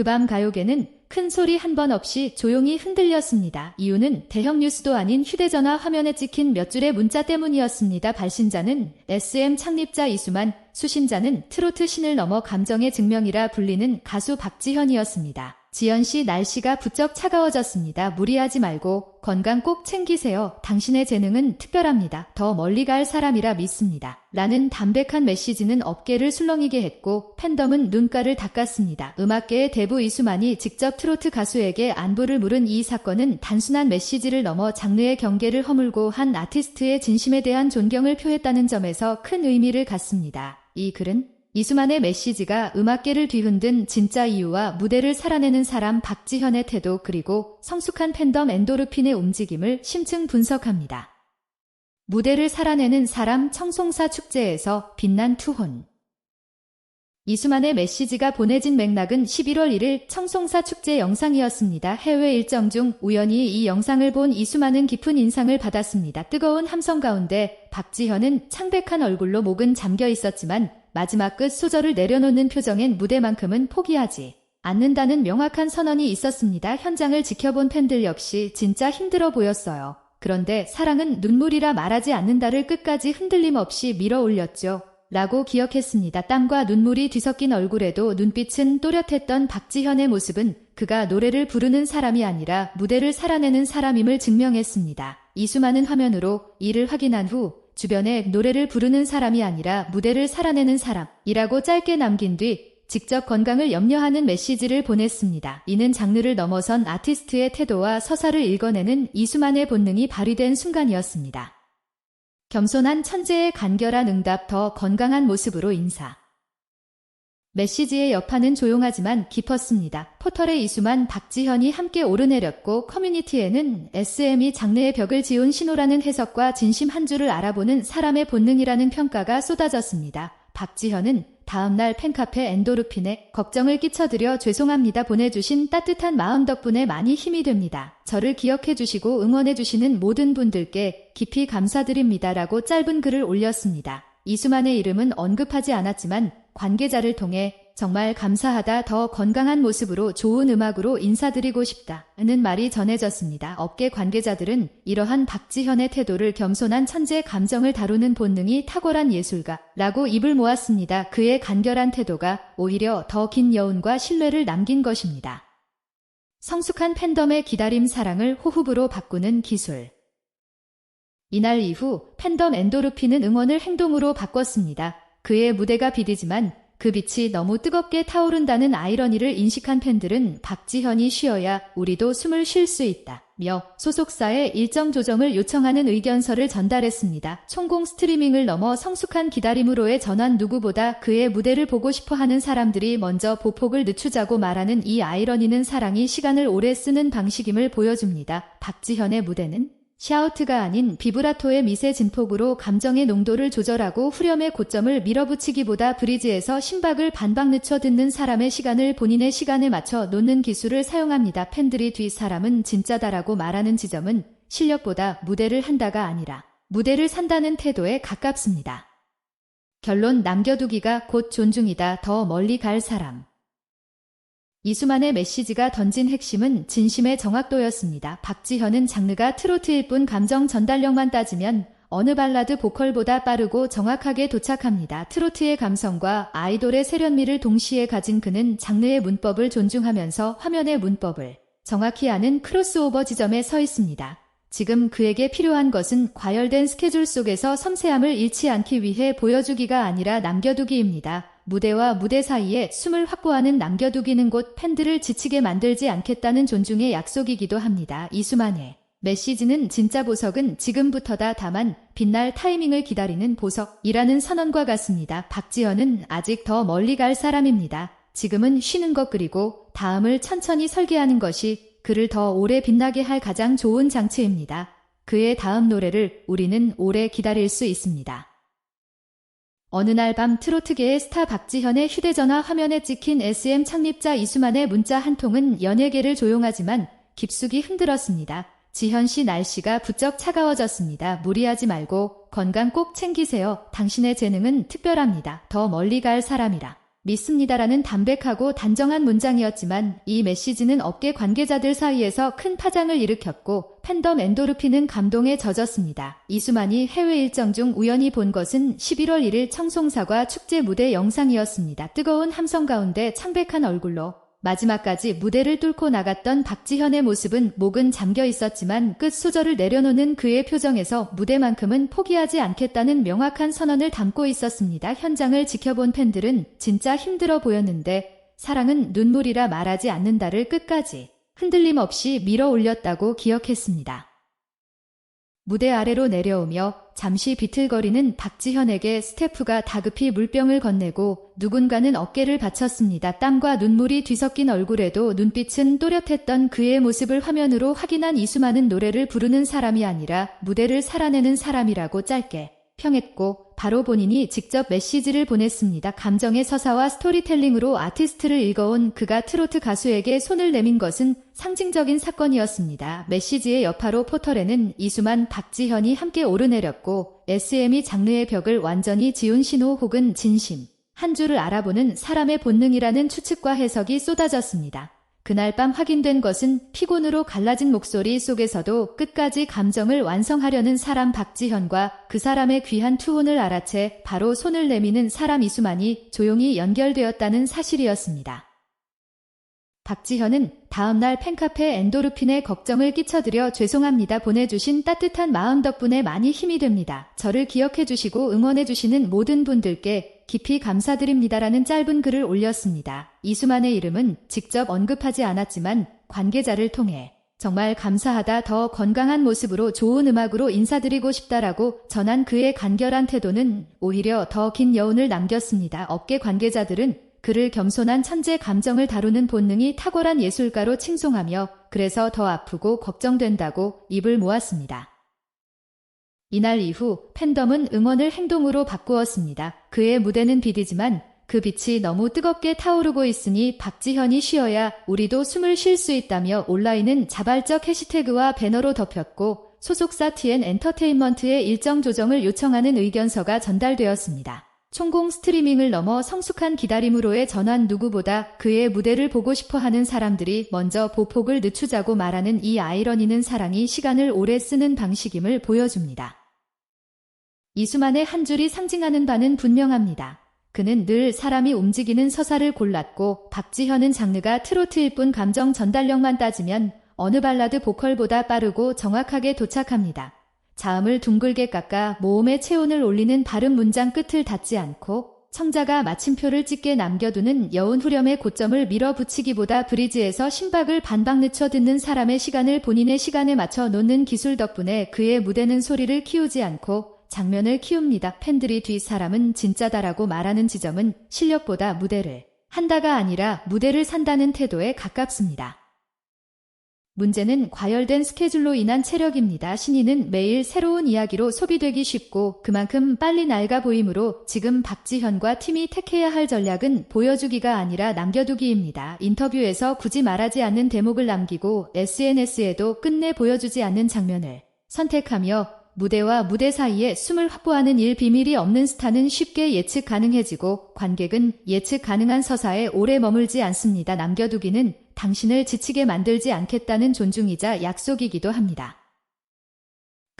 그 밤 가요계는 큰 소리 한 번 없이 조용히 흔들렸습니다. 이유는 대형 뉴스도 아닌 휴대전화 화면에 찍힌 몇 줄의 문자 때문이었습니다. 발신자는 SM 창립자 이수만, 수신자는 트로트 신을 넘어 감정의 증명이라 불리는 가수 박지현이었습니다. 지연 씨 날씨가 부쩍 차가워졌습니다. 무리하지 말고 건강 꼭 챙기세요. 당신의 재능은 특별합니다. 더 멀리 갈 사람이라 믿습니다. 라는 담백한 메시지는 어깨를 술렁이게 했고 팬덤은 눈가를 닦았습니다. 음악계의 대부 이수만이 직접 트로트 가수에게 안부를 물은 이 사건은 단순한 메시지를 넘어 장르의 경계를 허물고 한 아티스트의 진심에 대한 존경을 표했다는 점에서 큰 의미를 갖습니다. 이 글은 이수만의 메시지가 음악계를 뒤흔든 진짜 이유와 무대를 살아내는 사람 박지현의 태도 그리고 성숙한 팬덤 엔도르핀의 움직임을 심층 분석합니다. 무대를 살아내는 사람 청송사 축제에서 빛난 투혼 이수만의 메시지가 보내진 맥락은 11월 1일 청송사 축제 영상이었습니다. 해외 일정 중 우연히 이 영상을 본 이수만은 깊은 인상을 받았습니다. 뜨거운 함성 가운데 박지현은 창백한 얼굴로 목은 잠겨 있었지만 마지막 끝 소절을 내려놓는 표정엔 무대만큼은 포기하지 않는다는 명확한 선언이 있었습니다. 현장을 지켜본 팬들 역시 진짜 힘들어 보였어요. 그런데 사랑은 눈물이라 말하지 않는다를 끝까지 흔들림 없이 밀어 올렸죠. 라고 기억했습니다. 땀과 눈물이 뒤섞인 얼굴에도 눈빛은 또렷했던 박지현의 모습은 그가 노래를 부르는 사람이 아니라 무대를 살아내는 사람임을 증명했습니다. 이 수많은 화면으로 이를 확인한 후 주변에 노래를 부르는 사람이 아니라 무대를 살아내는 사람이라고 짧게 남긴 뒤 직접 건강을 염려하는 메시지를 보냈습니다. 이는 장르를 넘어선 아티스트의 태도와 서사를 읽어내는 이수만의 본능이 발휘된 순간이었습니다. 겸손한 천재의 간결한 응답 더 건강한 모습으로 인사. 메시지의 여파는 조용하지만 깊었습니다. 포털에 이수만, 박지현이 함께 오르내렸고 커뮤니티에는 SM이 장르의 벽을 지운 신호라는 해석과 진심 한 줄을 알아보는 사람의 본능이라는 평가가 쏟아졌습니다. 박지현은 다음날 팬카페 엔도르핀에 걱정을 끼쳐드려 죄송합니다 보내주신 따뜻한 마음 덕분에 많이 힘이 됩니다. 저를 기억해주시고 응원해주시는 모든 분들께 깊이 감사드립니다라고 짧은 글을 올렸습니다. 이수만의 이름은 언급하지 않았지만 관계자를 통해 정말 감사하다 더 건강한 모습으로 좋은 음악으로 인사드리고 싶다는 말이 전해졌습니다. 업계 관계자들은 이러한 박지현의 태도를 겸손한 천재 감정을 다루는 본능이 탁월한 예술가라고 입을 모았습니다. 그의 간결한 태도가 오히려 더 긴 여운과 신뢰를 남긴 것입니다. 성숙한 팬덤의 기다림 사랑을 호흡으로 바꾸는 기술. 이날 이후 팬덤 엔도르핀은 응원을 행동으로 바꿨습니다. 그의 무대가 비디지만 그 빛이 너무 뜨겁게 타오른다는 아이러니를 인식한 팬들은 박지현이 쉬어야 우리도 숨을 쉴 수 있다. 며 소속사에 일정 조정을 요청하는 의견서를 전달했습니다. 총공 스트리밍을 넘어 성숙한 기다림으로의 전환 누구보다 그의 무대를 보고 싶어 하는 사람들이 먼저 보폭을 늦추자고 말하는 이 아이러니는 사랑이 시간을 오래 쓰는 방식임을 보여줍니다. 박지현의 무대는 샤우트가 아닌 비브라토의 미세 진폭으로 감정의 농도를 조절하고 후렴의 고점을 밀어붙이기보다 브리지에서 심박을 반박 늦춰 듣는 사람의 시간을 본인의 시간에 맞춰 놓는 기술을 사용합니다. 팬들이 뒤 사람은 진짜다라고 말하는 지점은 실력보다 무대를 한다가 아니라 무대를 산다는 태도에 가깝습니다. 결론 남겨두기가 곧 존중이다. 더 멀리 갈 사람. 이수만의 메시지가 던진 핵심은 진심의 정확도였습니다. 박지현은 장르가 트로트일 뿐 감정 전달력만 따지면 어느 발라드 보컬보다 빠르고 정확하게 도착합니다. 트로트의 감성과 아이돌의 세련미를 동시에 가진 그는 장르의 문법을 존중하면서 화면의 문법을 정확히 아는 크로스오버 지점에 서 있습니다. 지금 그에게 필요한 것은 과열된 스케줄 속에서 섬세함을 잃지 않기 위해 보여주기가 아니라 남겨두기입니다. 무대와 무대 사이에 숨을 확보하는 남겨두기는 곧 팬들을 지치게 만들지 않겠다는 존중의 약속이기도 합니다. 이수만의 메시지는 진짜 보석은 지금부터다 다만 빛날 타이밍을 기다리는 보석이라는 선언과 같습니다. 박지현은 아직 더 멀리 갈 사람입니다. 지금은 쉬는 것 그리고 다음을 천천히 설계하는 것이 그를 더 오래 빛나게 할 가장 좋은 장치입니다. 그의 다음 노래를 우리는 오래 기다릴 수 있습니다. 어느 날 밤 트로트계의 스타 박지현의 휴대전화 화면에 찍힌 SM 창립자 이수만의 문자 한 통은 연예계를 조용하지만 깊숙이 흔들었습니다. 지현 씨 날씨가 부쩍 차가워졌습니다. 무리하지 말고 건강 꼭 챙기세요. 당신의 재능은 특별합니다. 더 멀리 갈 사람이라. 믿습니다라는 담백하고 단정한 문장이었지만 이 메시지는 업계 관계자들 사이에서 큰 파장을 일으켰고 팬덤 엔도르핀은 감동에 젖었습니다. 이수만이 해외 일정 중 우연히 본 것은 11월 1일 청송사과 축제 무대 영상이었습니다. 뜨거운 함성 가운데 창백한 얼굴로 마지막까지 무대를 뚫고 나갔던 박지현의 모습은 목은 잠겨 있었지만 끝 소절을 내려놓는 그의 표정에서 무대만큼은 포기하지 않겠다는 명확한 선언을 담고 있었습니다. 현장을 지켜본 팬들은 진짜 힘들어 보였는데 사랑은 눈물이라 말하지 않는다를 끝까지 흔들림 없이 밀어 올렸다고 기억했습니다. 무대 아래로 내려오며 잠시 비틀거리는 박지현에게 스태프가 다급히 물병을 건네고 누군가는 어깨를 받쳤습니다. 땀과 눈물이 뒤섞인 얼굴에도 눈빛은 또렷했던 그의 모습을 화면으로 확인한 이수만은 노래를 부르는 사람이 아니라 무대를 살아내는 사람이라고 짧게 평했고 바로 본인이 직접 메시지를 보냈습니다. 감정의 서사와 스토리텔링으로 아티스트를 읽어온 그가 트로트 가수에게 손을 내민 것은 상징적인 사건이었습니다. 메시지의 여파로 포털에는 이수만, 박지현이 함께 오르내렸고 SM이 장르의 벽을 완전히 지운 신호 혹은 진심, 한 줄을 알아보는 사람의 본능이라는 추측과 해석이 쏟아졌습니다. 그날 밤 확인된 것은 피곤으로 갈라진 목소리 속에서도 끝까지 감정을 완성하려는 사람 박지현과 그 사람의 귀한 투혼을 알아채 바로 손을 내미는 사람 이수만이 조용히 연결되었다는 사실이었습니다. 박지현은 다음날 팬카페 엔도르핀에 걱정을 끼쳐드려 죄송합니다 보내주신 따뜻한 마음 덕분에 많이 힘이 됩니다. 저를 기억해주시고 응원해주시는 모든 분들께 깊이 감사드립니다라는 짧은 글을 올렸습니다. 이수만의 이름은 직접 언급하지 않았지만 관계자를 통해 정말 감사하다 더 건강한 모습으로 좋은 음악으로 인사드리고 싶다라고 전한 그의 간결한 태도는 오히려 더 긴 여운을 남겼습니다. 업계 관계자들은 그를 겸손한 천재 감정을 다루는 본능이 탁월한 예술가로 칭송하며 그래서 더 아프고 걱정된다고 입을 모았습니다. 이날 이후 팬덤은 응원을 행동으로 바꾸었습니다. 그의 무대는 비디지만 그 빛이 너무 뜨겁게 타오르고 있으니 박지현이 쉬어야 우리도 숨을 쉴 수 있다며 온라인은 자발적 해시태그와 배너로 덮였고 소속사 TN 엔터테인먼트의 일정 조정을 요청하는 의견서가 전달되었습니다. 총공 스트리밍을 넘어 성숙한 기다림으로의 전환 누구보다 그의 무대를 보고 싶어 하는 사람들이 먼저 보폭을 늦추자고 말하는 이 아이러니는 사랑이 시간을 오래 쓰는 방식임을 보여줍니다. 이수만의 한 줄이 상징하는 바는 분명합니다. 그는 늘 사람이 움직이는 서사를 골랐고 박지현은 장르가 트로트일 뿐 감정 전달력만 따지면 어느 발라드 보컬보다 빠르고 정확하게 도착합니다. 자음을 둥글게 깎아 모음의 체온을 올리는 발음 문장 끝을 닫지 않고 청자가 마침표를 찍게 남겨두는 여운 후렴의 고점을 밀어붙이기보다 브리지에서 심박을 반박 늦춰 듣는 사람의 시간을 본인의 시간에 맞춰 놓는 기술 덕분에 그의 무대는 소리를 키우지 않고 장면을 키웁니다. 팬들이 뒤 사람은 진짜다라고 말하는 지점은 실력보다 무대를 한다가 아니라 무대를 산다는 태도에 가깝습니다. 문제는 과열된 스케줄로 인한 체력입니다. 신인은 매일 새로운 이야기로 소비되기 쉽고 그만큼 빨리 낡아 보이므로 지금 박지현과 팀이 택해야 할 전략은 보여주기가 아니라 남겨두기입니다. 인터뷰에서 굳이 말하지 않는 대목을 남기고 SNS에도 끝내 보여주지 않는 장면을 선택하며 무대와 무대 사이에 숨을 확보하는 일 비밀이 없는 스타는 쉽게 예측 가능해지고 관객은 예측 가능한 서사에 오래 머물지 않습니다. 남겨두기는 당신을 지치게 만들지 않겠다는 존중이자 약속이기도 합니다.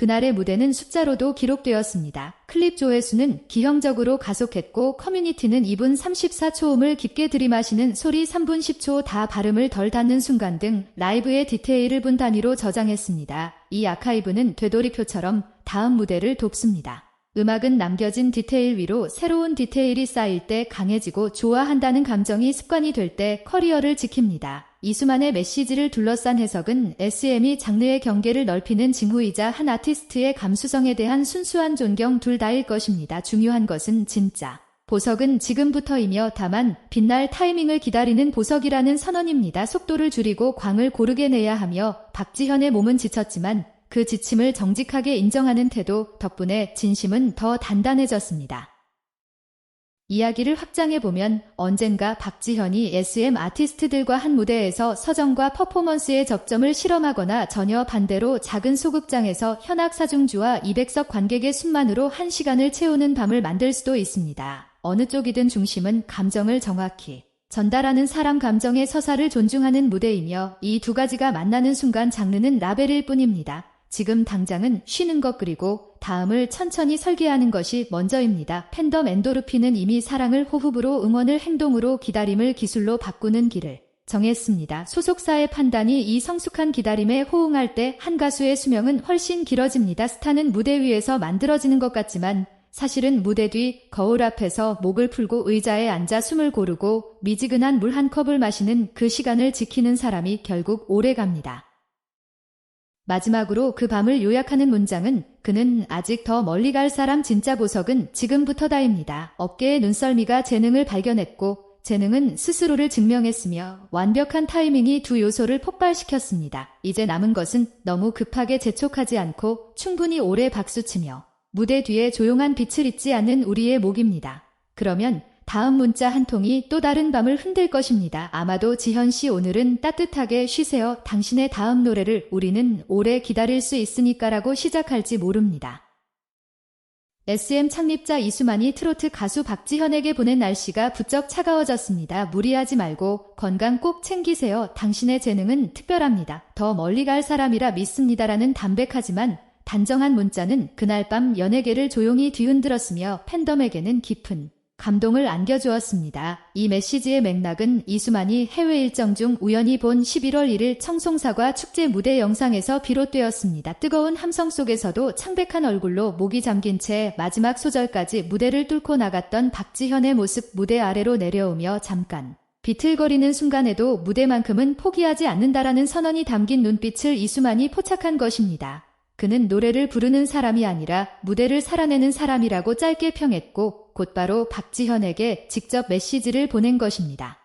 그날의 무대는 숫자로도 기록되었습니다. 클립 조회수는 기형적으로 가속했고 커뮤니티는 2분 34초음을 깊게 들이마시는 소리 3분 10초 다 발음을 덜 닿는 순간 등 라이브의 디테일을 분 단위로 저장했습니다. 이 아카이브는 되돌이표처럼 다음 무대를 돕습니다. 음악은 남겨진 디테일 위로 새로운 디테일이 쌓일 때 강해지고 좋아한다는 감정이 습관이 될 때 커리어를 지킵니다. 이수만의 메시지를 둘러싼 해석은 SM이 장르의 경계를 넓히는 징후이자 한 아티스트의 감수성에 대한 순수한 존경 둘 다일 것입니다. 중요한 것은 진짜. 보석은 지금부터이며 다만 빛날 타이밍을 기다리는 보석이라는 선언입니다. 속도를 줄이고 광을 고르게 내야 하며 박지현의 몸은 지쳤지만 그 지침을 정직하게 인정하는 태도 덕분에 진심은 더 단단해졌습니다. 이야기를 확장해보면 언젠가 박지현이 SM 아티스트들과 한 무대에서 서정과 퍼포먼스의 접점을 실험하거나 전혀 반대로 작은 소극장에서 현악 사중주와 200석 관객의 숨만으로 한 시간을 채우는 밤을 만들 수도 있습니다. 어느 쪽이든 중심은 감정을 정확히 전달하는 사람 감정의 서사를 존중하는 무대이며 이 두 가지가 만나는 순간 장르는 라벨일 뿐입니다. 지금 당장은 쉬는 것 그리고 다음을 천천히 설계하는 것이 먼저입니다. 팬덤 엔도르핀은 이미 사랑을 호흡으로 응원을 행동으로 기다림을 기술로 바꾸는 길을 정했습니다. 소속사의 판단이 이 성숙한 기다림에 호응할 때 한 가수의 수명은 훨씬 길어집니다. 스타는 무대 위에서 만들어지는 것 같지만 사실은 무대 뒤 거울 앞에서 목을 풀고 의자에 앉아 숨을 고르고 미지근한 물 한 컵을 마시는 그 시간을 지키는 사람이 결국 오래 갑니다. 마지막으로 그 밤을 요약하는 문장은 그는 아직 더 멀리 갈 사람 진짜 보석은 지금부터다입니다. 어깨의 눈썰미가 재능을 발견했고 재능은 스스로를 증명했으며 완벽한 타이밍이 두 요소를 폭발시켰습니다. 이제 남은 것은 너무 급하게 재촉하지 않고 충분히 오래 박수치며 무대 뒤에 조용한 빛을 잊지 않는 우리의 목입니다. 그러면 다음 문자 한 통이 또 다른 밤을 흔들 것입니다. 아마도 지현 씨 오늘은 따뜻하게 쉬세요. 당신의 다음 노래를 우리는 오래 기다릴 수 있으니까라고 시작할지 모릅니다. SM 창립자 이수만이 트로트 가수 박지현에게 보낸 날씨가 부쩍 차가워졌습니다. 무리하지 말고 건강 꼭 챙기세요. 당신의 재능은 특별합니다. 더 멀리 갈 사람이라 믿습니다라는 담백하지만 단정한 문자는 그날 밤 연예계를 조용히 뒤흔들었으며 팬덤에게는 깊은 감동을 안겨주었습니다. 이 메시지의 맥락은 이수만이 해외 일정 중 우연히 본 11월 1일 청송사과 축제 무대 영상에서 비롯되었습니다. 뜨거운 함성 속에서도 창백한 얼굴로 목이 잠긴 채 마지막 소절까지 무대를 뚫고 나갔던 박지현의 모습 무대 아래로 내려오며 잠깐 비틀거리는 순간에도 무대만큼은 포기하지 않는다라는 선언이 담긴 눈빛을 이수만이 포착한 것입니다. 그는 노래를 부르는 사람이 아니라 무대를 살아내는 사람이라고 짧게 평했고 곧바로 박지현에게 직접 메시지를 보낸 것입니다.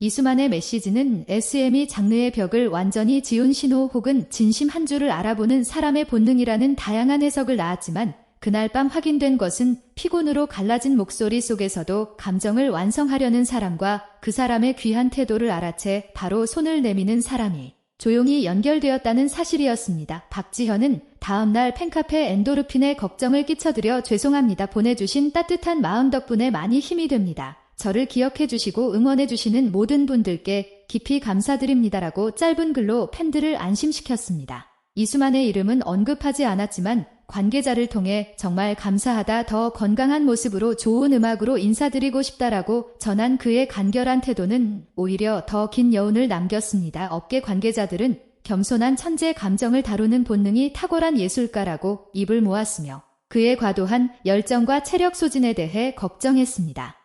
이수만의 메시지는 SM이 장르의 벽을 완전히 지운 신호 혹은 진심 한 줄을 알아보는 사람의 본능이라는 다양한 해석을 낳았지만 그날 밤 확인된 것은 피곤으로 갈라진 목소리 속에서도 감정을 완성하려는 사람과 그 사람의 귀한 태도를 알아채 바로 손을 내미는 사람이 조용히 연결되었다는 사실이었습니다. 박지현은 다음날 팬카페 엔도르핀에 걱정을 끼쳐드려 죄송합니다. 보내주신 따뜻한 마음 덕분에 많이 힘이 됩니다. 저를 기억해 주시고 응원해 주시는 모든 분들께 깊이 감사드립니다라고 짧은 글로 팬들을 안심시켰습니다. 이수만의 이름은 언급하지 않았지만 관계자를 통해 정말 감사하다 더 건강한 모습으로 좋은 음악으로 인사드리고 싶다라고 전한 그의 간결한 태도는 오히려 더 긴 여운을 남겼습니다. 업계 관계자들은 겸손한 천재 감정을 다루는 본능이 탁월한 예술가라고 입을 모았으며 그의 과도한 열정과 체력 소진에 대해 걱정했습니다.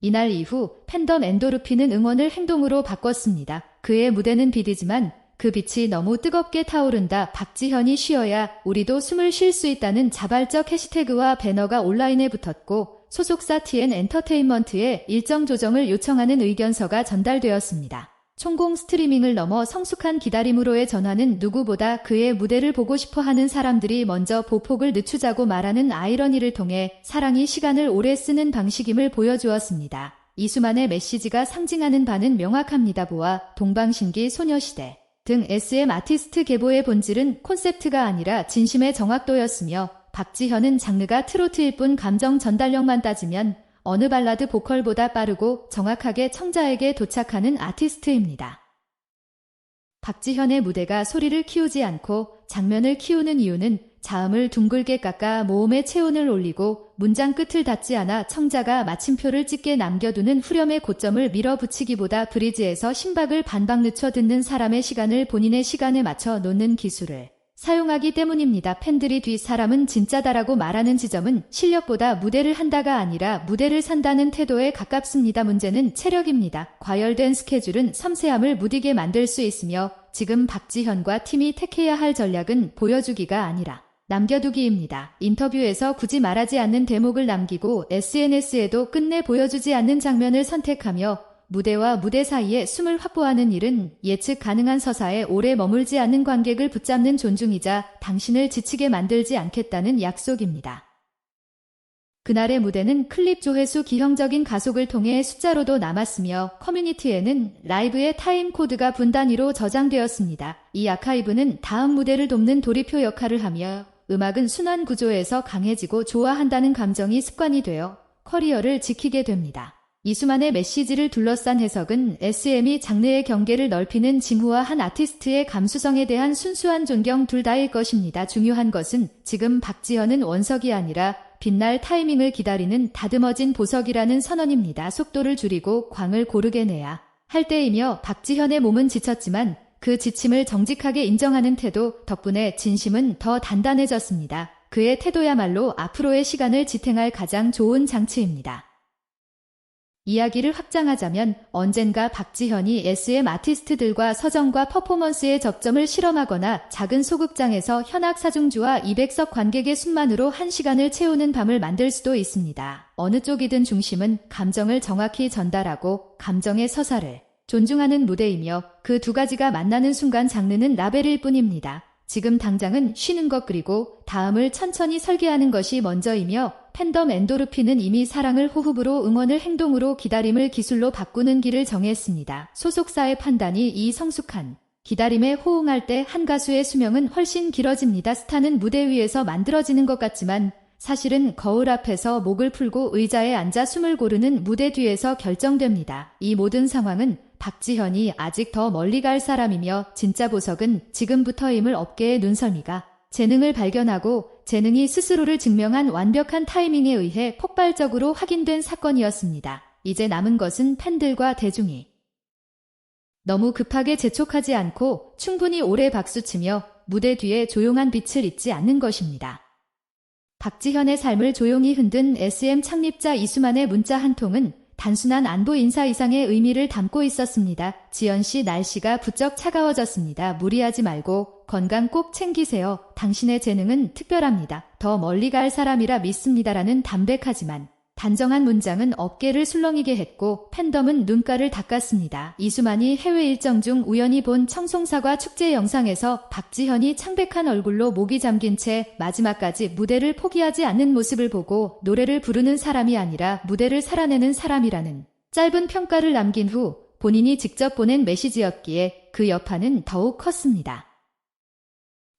이날 이후 팬덤 엔도르핀은 응원을 행동으로 바꿨습니다. 그의 무대는 비디지만 그 빛이 너무 뜨겁게 타오른다. 박지현이 쉬어야 우리도 숨을 쉴 수 있다는 자발적 해시태그와 배너가 온라인에 붙었고 소속사 TN 엔터테인먼트에 일정 조정을 요청하는 의견서가 전달되었습니다. 총공 스트리밍을 넘어 성숙한 기다림으로의 전환은 누구보다 그의 무대를 보고 싶어 하는 사람들이 먼저 보폭을 늦추자고 말하는 아이러니를 통해 사랑이 시간을 오래 쓰는 방식임을 보여주었습니다. 이수만의 메시지가 상징하는 바는 명확합니다. 보아 동방신기 소녀시대 등 SM 아티스트 계보의 본질은 콘셉트가 아니라 진심의 정확도였으며 박지현은 장르가 트로트일 뿐 감정 전달력만 따지면 어느 발라드 보컬보다 빠르고 정확하게 청자에게 도착하는 아티스트입니다. 박지현의 무대가 소리를 키우지 않고 장면을 키우는 이유는 자음을 둥글게 깎아 모음의 체온을 올리고 문장 끝을 닫지 않아 청자가 마침표를 찍게 남겨두는 후렴의 고점을 밀어붙이기보다 브리지에서 심박을 반박 늦춰 듣는 사람의 시간을 본인의 시간에 맞춰 놓는 기술을 사용하기 때문입니다. 팬들이 뒤 사람은 진짜다라고 말하는 지점은 실력보다 무대를 한다가 아니라 무대를 산다는 태도에 가깝습니다. 문제는 체력입니다. 과열된 스케줄은 섬세함을 무디게 만들 수 있으며 지금 박지현과 팀이 택해야 할 전략은 보여주기가 아니라 남겨두기입니다. 인터뷰에서 굳이 말하지 않는 대목을 남기고 SNS에도 끝내 보여주지 않는 장면을 선택하며 무대와 무대 사이에 숨을 확보하는 일은 예측 가능한 서사에 오래 머물지 않는 관객을 붙잡는 존중이자 당신을 지치게 만들지 않겠다는 약속입니다. 그날의 무대는 클립 조회수 기형적인 가속을 통해 숫자로도 남았으며 커뮤니티에는 라이브의 타임 코드가 분 단위로 저장되었습니다. 이 아카이브는 다음 무대를 돕는 도리표 역할을 하며 음악은 순환 구조에서 강해지고 좋아한다는 감정이 습관이 되어 커리어를 지키게 됩니다. 이수만의 메시지를 둘러싼 해석은 SM이 장르의 경계를 넓히는 징후와 한 아티스트의 감수성에 대한 순수한 존경 둘 다일 것입니다. 중요한 것은 지금 박지현은 원석이 아니라 빛날 타이밍을 기다리는 다듬어진 보석이라는 선언입니다. 속도를 줄이고 광을 고르게 내야 할 때이며 박지현의 몸은 지쳤지만 그 지침을 정직하게 인정하는 태도 덕분에 진심은 더 단단해졌습니다. 그의 태도야말로 앞으로의 시간을 지탱할 가장 좋은 장치입니다. 이야기를 확장하자면 언젠가 박지현이 SM 아티스트들과 서정과 퍼포먼스의 접점을 실험하거나 작은 소극장에서 현악 사중주와 200석 관객의 순만으로 한 시간을 채우는 밤을 만들 수도 있습니다. 어느 쪽이든 중심은 감정을 정확히 전달하고 감정의 서사를 존중하는 무대이며 그 두 가지가 만나는 순간 장르는 라벨일 뿐입니다. 지금 당장은 쉬는 것 그리고 다음을 천천히 설계하는 것이 먼저이며 팬덤 엔도르핀은 이미 사랑을 호흡으로 응원을 행동으로 기다림을 기술로 바꾸는 길을 정했습니다. 소속사의 판단이 이 성숙한 기다림에 호응할 때 한 가수의 수명은 훨씬 길어집니다. 스타는 무대 위에서 만들어지는 것 같지만 사실은 거울 앞에서 목을 풀고 의자에 앉아 숨을 고르는 무대 뒤에서 결정됩니다. 이 모든 상황은 박지현이 아직 더 멀리 갈 사람이며 진짜 보석은 지금부터임을 업계의 눈설미가 재능을 발견하고 재능이 스스로를 증명한 완벽한 타이밍에 의해 폭발적으로 확인된 사건이었습니다. 이제 남은 것은 팬들과 대중이 너무 급하게 재촉하지 않고 충분히 오래 박수치며 무대 뒤에 조용한 빛을 잊지 않는 것입니다. 박지현의 삶을 조용히 흔든 SM 창립자 이수만의 문자 한 통은 단순한 안부 인사 이상의 의미를 담고 있었습니다. 지연 씨 날씨가 부쩍 차가워졌습니다. 무리하지 말고 건강 꼭 챙기세요. 당신의 재능은 특별합니다. 더 멀리 갈 사람이라 믿습니다라는 담백하지만 단정한 문장은 어깨를 술렁이게 했고 팬덤은 눈가를 닦았습니다. 이수만이 해외 일정 중 우연히 본 청송사과 축제 영상에서 박지현이 창백한 얼굴로 목이 잠긴 채 마지막까지 무대를 포기하지 않는 모습을 보고 노래를 부르는 사람이 아니라 무대를 살아내는 사람이라는 짧은 평가를 남긴 후 본인이 직접 보낸 메시지였기에 그 여파는 더욱 컸습니다.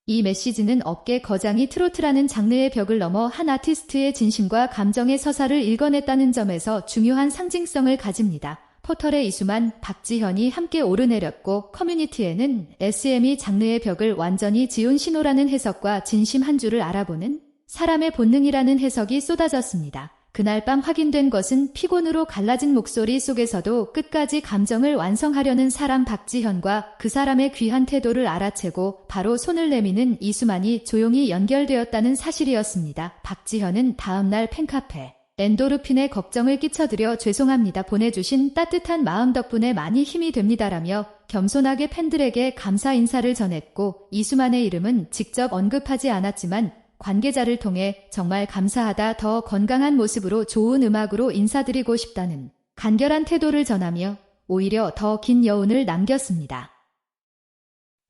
이 메시지는 업계 거장이 트로트라는 장르의 벽을 넘어 한 아티스트의 진심과 감정의 서사를 읽어냈다는 점에서 중요한 상징성을 가집니다. 포털의 이수만, 박지현이 함께 오르내렸고 커뮤니티에는 SM이 장르의 벽을 완전히 지운 신호라는 해석과 진심 한 줄을 알아보는 사람의 본능이라는 해석이 쏟아졌습니다. 그날 밤 확인된 것은 피곤으로 갈라진 목소리 속에서도 끝까지 감정을 완성하려는 사람 박지현과 그 사람의 귀한 태도를 알아채고 바로 손을 내미는 이수만이 조용히 연결되었다는 사실이었습니다. 박지현은 다음날 팬카페 엔도르핀에 걱정을 끼쳐드려 죄송합니다. 보내주신 따뜻한 마음 덕분에 많이 힘이 됩니다라며 겸손하게 팬들에게 감사 인사를 전했고 이수만의 이름은 직접 언급하지 않았지만 관계자를 통해 정말 감사하다 더 건강한 모습으로 좋은 음악으로 인사드리고 싶다는 간결한 태도를 전하며 오히려 더 긴 여운을 남겼습니다.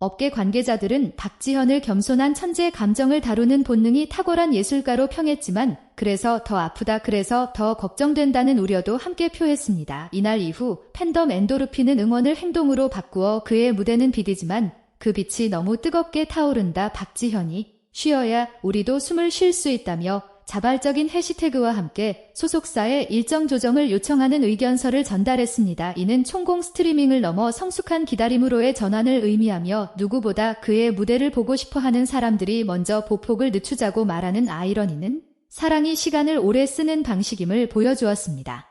업계 관계자들은 박지현을 겸손한 천재 감정을 다루는 본능이 탁월한 예술가로 평했지만 그래서 더 아프다 그래서 더 걱정된다는 우려도 함께 표했습니다. 이날 이후 팬덤 엔도르핀은 응원을 행동으로 바꾸어 그의 무대는 비디지만 그 빛이 너무 뜨겁게 타오른다 박지현이 쉬어야 우리도 숨을 쉴 수 있다며 자발적인 해시태그와 함께 소속사에 일정 조정을 요청하는 의견서를 전달했습니다. 이는 총공 스트리밍을 넘어 성숙한 기다림으로의 전환을 의미하며 누구보다 그의 무대를 보고 싶어 하는 사람들이 먼저 보폭을 늦추자고 말하는 아이러니는 사랑이 시간을 오래 쓰는 방식임을 보여주었습니다.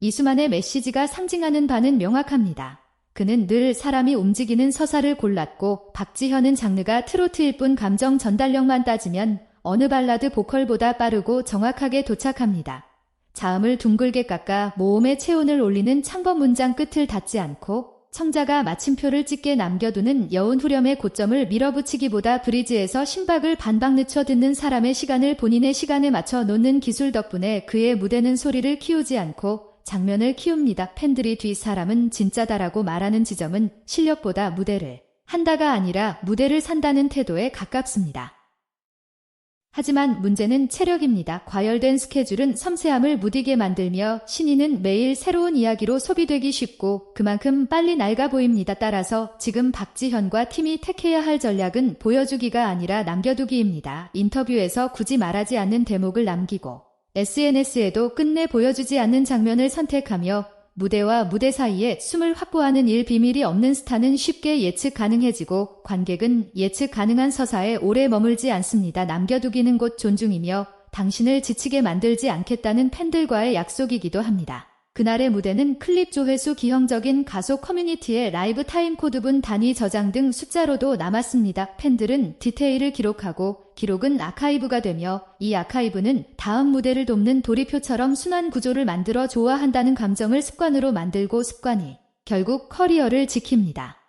이수만의 메시지가 상징하는 바는 명확합니다. 그는 늘 사람이 움직이는 서사를 골랐고 박지현은 장르가 트로트일 뿐 감정 전달력만 따지면 어느 발라드 보컬보다 빠르고 정확하게 도착합니다. 자음을 둥글게 깎아 모음의 체온을 올리는 창법 문장 끝을 닫지 않고 청자가 마침표를 찍게 남겨두는 여운 후렴의 고점을 밀어붙이기보다 브리지에서 심박을 반박 늦춰 듣는 사람의 시간을 본인의 시간에 맞춰 놓는 기술 덕분에 그의 무대는 소리를 키우지 않고 장면을 키웁니다. 팬들이 뒤 사람은 진짜다라고 말하는 지점은 실력보다 무대를 한다가 아니라 무대를 산다는 태도에 가깝습니다. 하지만 문제는 체력입니다. 과열된 스케줄은 섬세함을 무디게 만들며 신인은 매일 새로운 이야기로 소비되기 쉽고 그만큼 빨리 낡아 보입니다. 따라서 지금 박지현과 팀이 택해야 할 전략은 보여주기가 아니라 남겨두기입니다. 인터뷰에서 굳이 말하지 않는 대목을 남기고 SNS에도 끝내 보여주지 않는 장면을 선택하며 무대와 무대 사이에 숨을 확보하는 일 비밀이 없는 스타는 쉽게 예측 가능해지고 관객은 예측 가능한 서사에 오래 머물지 않습니다. 남겨두기는 곧 존중이며 당신을 지치게 만들지 않겠다는 팬들과의 약속이기도 합니다. 그날의 무대는 클립 조회수 기형적인 가속 커뮤니티의 라이브 타임 코드분 단위 저장 등 숫자로도 남았습니다. 팬들은 디테일을 기록하고 기록은 아카이브가 되며 이 아카이브는 다음 무대를 돕는 도리표처럼 순환 구조를 만들어 좋아한다는 감정을 습관으로 만들고 습관이 결국 커리어를 지킵니다.